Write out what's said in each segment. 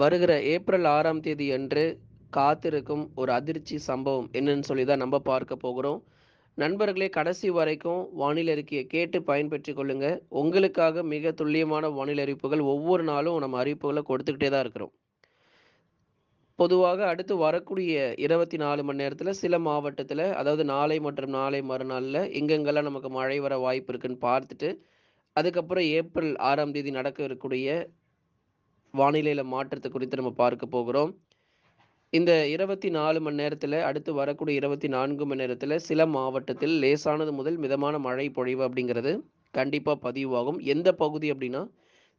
வருகிற ஏப்ரல் ஆறாம் தேதி அன்று காத்திருக்கும் ஒரு அதிர்ச்சி சம்பவம் என்னன்னு சொல்லி தான் நம்ம பார்க்க போகிறோம். நண்பர்களே கடைசி வரைக்கும் வானிலை அறிக்கையை கேட்டு பயன்பெற்று கொள்ளுங்க. உங்களுக்காக மிக துல்லியமான வானிலை அறிவிப்புகள் ஒவ்வொரு நாளும் நம்ம அறிவிப்புகளை கொடுத்துக்கிட்டே தான் இருக்கிறோம். பொதுவாக அடுத்து வரக்கூடிய இருபத்தி நாலு மணி நேரத்தில் சில மாவட்டத்தில் அதாவது நாளை மற்றும் நாளை மறுநாளில் எங்கெங்கெல்லாம் நமக்கு மழை வர வாய்ப்பு இருக்குன்னு பார்த்துட்டு அதுக்கப்புறம் ஏப்ரல் ஆறாம் தேதி நடக்க இருக்கக்கூடிய வானிலையில் மாற்றத்தை குறித்து நம்ம பார்க்க போகிறோம். இந்த இருபத்தி நாலு மணி நேரத்தில் அடுத்து வரக்கூடிய இருபத்தி நான்கு மணி நேரத்தில் சில மாவட்டத்தில் லேசானது முதல் மிதமான மழை பொழிவு அப்படிங்கிறது கண்டிப்பாக பதிவாகும். எந்த பகுதி அப்படின்னா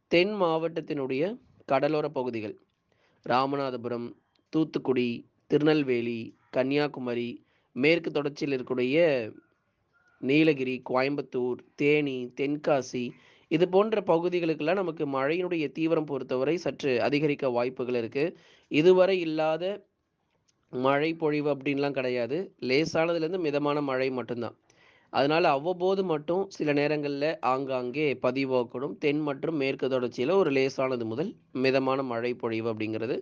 தென் மாவட்டத்தினுடைய கடலோர பகுதிகள். ராமநாதபுரம் தூத்துக்குடி திருநெல்வேலி கன்னியாகுமரி மேற்கு தொடர்ச்சியில் இருக்கக்கூடிய நீலகிரி கோயம்புத்தூர் தேனி தென்காசி இது போன்ற பகுதிகளுக்கெல்லாம் நமக்கு மழையினுடைய தீவிரம் பொறுத்தவரை சற்று அதிகரிக்க வாய்ப்புகள் இருக்குது இதுவரை இல்லாத மழை பொழிவு அப்படின்லாம் கிடையாது. லேசானதுலேருந்து மிதமான மழை மட்டும்தான். அதனால் அவ்வப்போது மட்டும் சில நேரங்களில் ஆங்காங்கே பதிவாகக்கூடும் தென் மற்றும் மேற்கு தொடர்ச்சியில் ஒரு லேசானது முதல் மிதமான மழை பொழிவு அப்படிங்கிறது.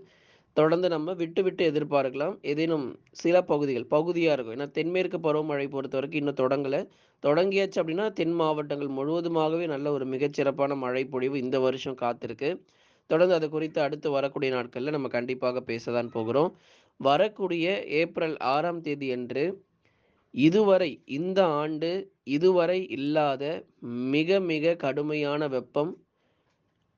தொடர்ந்து நம்ம விட்டு விட்டு எதிர்பார்க்கலாம். ஏதேனும் சில பகுதிகள் பகுதியாக இருக்கும். ஏன்னா தென்மேற்கு பருவமழை பொறுத்த வரைக்கும் இன்னும் தொடங்கலை. தொடங்கியாச்சு அப்படின்னா தென் மாவட்டங்கள் முழுவதுமாகவே நல்ல ஒரு மிகச்சிறப்பான மழை பொழிவு இந்த வருஷம் காத்திருக்கு. தொடர்ந்து அது குறித்து அடுத்து வரக்கூடிய நாட்களில் நம்ம கண்டிப்பாக பேச தான் போகிறோம். வரக்கூடிய ஏப்ரல் ஆறாம் தேதி அன்று இதுவரை இந்த ஆண்டு இதுவரை இல்லாத மிக மிக கடுமையான வெப்பம்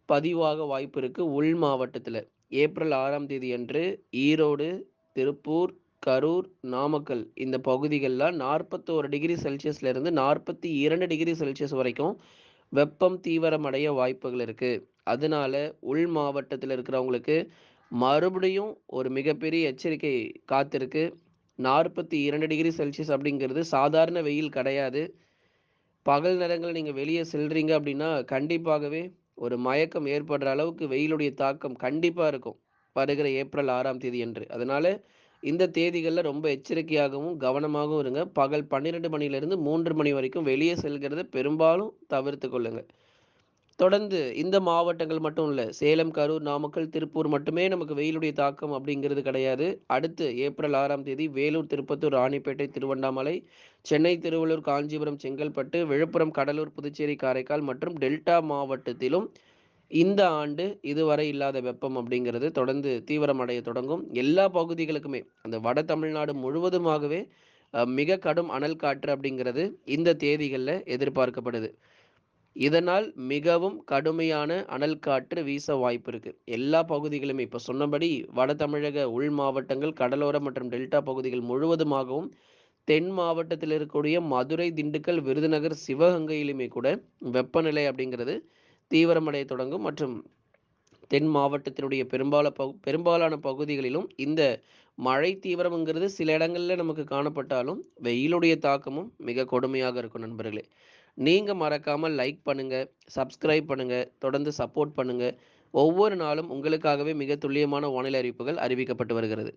பதிவாக வாய்ப்பு இருக்குது உள் மாவட்டத்தில். ஏப்ரல் ஆறாம் தேதி அன்று ஈரோடு திருப்பூர் கரூர் நாமக்கல் இந்த பகுதிகளில் நாற்பத்தோரு டிகிரி செல்சியஸ்லேருந்து நாற்பத்தி இரண்டு டிகிரி செல்சியஸ் வரைக்கும் வெப்பம் தீவிரமடைய வாய்ப்புகள் இருக்குது அதனால உள் மாவட்டத்தில் இருக்கிறவங்களுக்கு மறுபடியும் ஒரு மிகப்பெரிய எச்சரிக்கை காத்திருக்கு. நாற்பத்தி இரண்டு டிகிரி செல்சியஸ் அப்படிங்கிறது சாதாரண வெயில் கிடையாது. பகல் நேரங்களில் நீங்கள் வெளியே செல்றீங்க அப்படின்னா கண்டிப்பாகவே ஒரு மயக்கம் ஏற்படுற அளவுக்கு வெயிலுடைய தாக்கம் கண்டிப்பாக இருக்கும். வருகிற ஏப்ரல் ஆறாம் தேதி என்று அதனால இந்த தேதிகளில் ரொம்ப எச்சரிக்கையாகவும் கவனமாகவும் இருங்க. பகல் பன்னிரெண்டு மணிலிருந்து மூன்று மணி வரைக்கும் வெளியே செல்கிறத பெரும்பாலும் தவிர்த்து கொள்ளுங்கள் தொடர்ந்து இந்த மாவட்டங்கள் மட்டும் இல்லை சேலம் கரூர் நாமக்கல் திருப்பூர் மட்டுமே நமக்கு வெயிலுடைய தாக்கம் அப்படிங்கிறது கிடையாது. அடுத்து ஏப்ரல் ஆறாம் தேதி வேலூர் திருப்பத்தூர் ராணிப்பேட்டை திருவண்ணாமலை சென்னை திருவள்ளூர் காஞ்சிபுரம் செங்கல்பட்டு விழுப்புரம் கடலூர் புதுச்சேரி காரைக்கால் மற்றும் டெல்டா மாவட்டத்திலும் இந்த ஆண்டு இதுவரை இல்லாத வெப்பம் அப்படிங்கிறது தொடர்ந்து தீவிரமடைய தொடங்கும். எல்லா பகுதிகளுக்குமே அந்த வட தமிழ்நாடு முழுவதுமாகவே மிக கடும் அனல் காற்று அப்படிங்கிறது இந்த தேதிகளில் எதிர்பார்க்கப்படுது. இதனால் மிகவும் கடுமையான அனல் காற்று வீச வாய்ப்பு இருக்கு. எல்லா பகுதிகளுமே இப்போ சொன்னபடி வட தமிழக உள் மாவட்டங்கள் கடலோர மற்றும் டெல்டா பகுதிகள் முழுவதுமாகவும் தென் மாவட்டத்தில் இருக்கக்கூடிய மதுரை திண்டுக்கல் விருதுநகர் சிவகங்கையிலுமே கூட வெப்பநிலை அப்படிங்கிறது தீவிரமடைய தொடங்கும் மற்றும் தென் மாவட்டத்தினுடைய பெரும்பால பகு பெரும்பாலான பகுதிகளிலும் இந்த மழை தீவிரம்ங்கிறது சில இடங்களில் நமக்கு காணப்பட்டாலும் வெயிலுடைய தாக்கமும் மிக கொடுமையாக இருக்கும் நண்பர்களே. நீங்கள் மறக்காமல் லைக் பண்ணுங்கள் சப்ஸ்கிரைப் பண்ணுங்கள் தொடர்ந்து சப்போர்ட் பண்ணுங்கள் ஒவ்வொரு நாளும் உங்களுக்காகவே மிக துல்லியமான வானிலை அறிவிப்புகள் அறிவிக்கப்பட்டு வருகிறது.